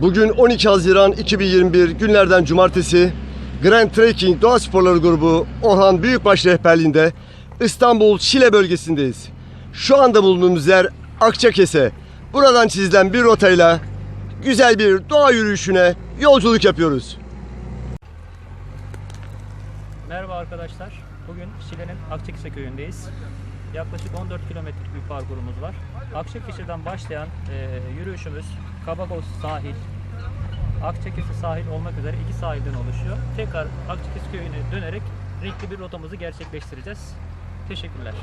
Bugün 12 Haziran 2021 günlerden cumartesi Grand Trekking Doğa Sporları Grubu Orhan Büyükbaş rehberliğinde İstanbul Şile bölgesindeyiz. Şu anda bulunduğumuz yer Akçakese. Buradan çizilen bir rotayla güzel bir doğa yürüyüşüne yolculuk yapıyoruz. Merhaba arkadaşlar. Bugün Şile'nin Akçakise köyündeyiz. Yaklaşık 14 kilometrelik bir parkurumuz var. Akçakese'den başlayan e, yürüyüşümüz Kabagos sahil, Akçakese sahil olmak üzere iki sahilden oluşuyor. Tekrar Akçakese köyüne dönerek renkli bir rotamızı gerçekleştireceğiz. Teşekkürler.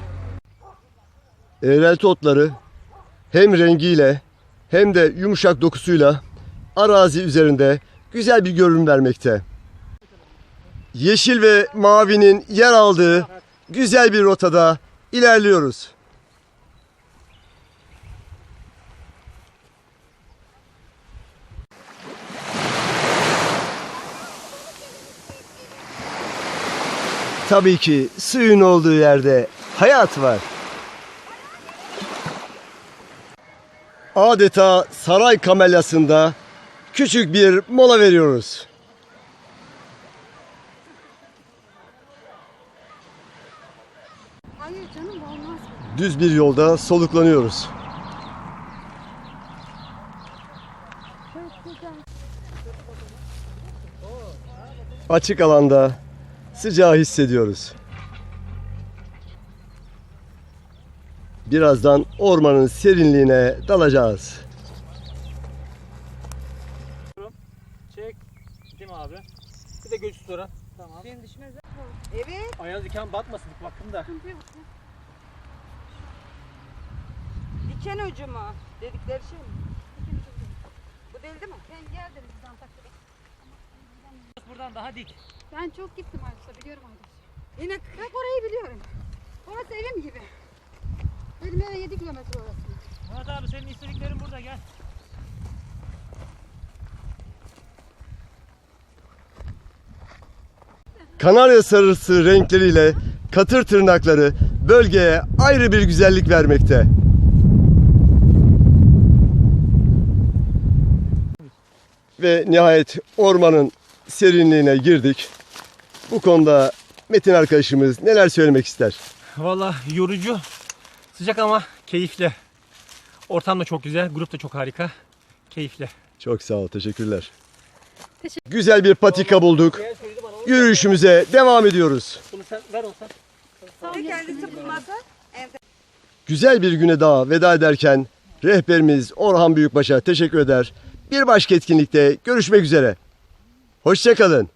Eğrelti otları hem rengiyle hem de yumuşak dokusuyla arazi üzerinde güzel bir görünüm vermekte. Yeşil ve mavinin yer aldığı güzel bir rotada ilerliyoruz. Tabii ki suyun olduğu yerde hayat var. Adeta saray kamelyasında küçük bir mola veriyoruz. Hayır canım olmaz. Düz bir yolda soluklanıyoruz. Açık alanda sıcağı hissediyoruz. Birazdan ormanın serinliğine dalacağız. Çek. Değil mi abi? Bir de göğüs sonra. Tamam. Benim düşmez. Evet. Ayağınız diken batmasın bakın da. Diken ucu mu? Dedikleri şey mi? Diken ucu mu? Bu değil değil mi? Ben geldim buradan takip Buradan daha dik. Ben çok gittim Ayrıca biliyorum Ayrıca. Yine hep orayı biliyorum. Kanarya sarısı renkleriyle katır tırnakları bölgeye ayrı bir güzellik vermekte. Ve nihayet ormanın serinliğine girdik. Bu konuda Metin arkadaşımız neler söylemek ister? Valla yorucu, sıcak ama keyifli. Ortam da çok güzel, grup da çok harika. Keyifli. Çok sağ ol, teşekkürler. Güzel bir patika bulduk. Yürüyüşümüze devam ediyoruz. Bunu sen ver olsan. Ne kendisi bulmasa? Güzel bir güne daha veda ederken rehberimiz Orhan Büyükbaş'a teşekkür eder. Bir başka etkinlikte görüşmek üzere. Hoşçakalın.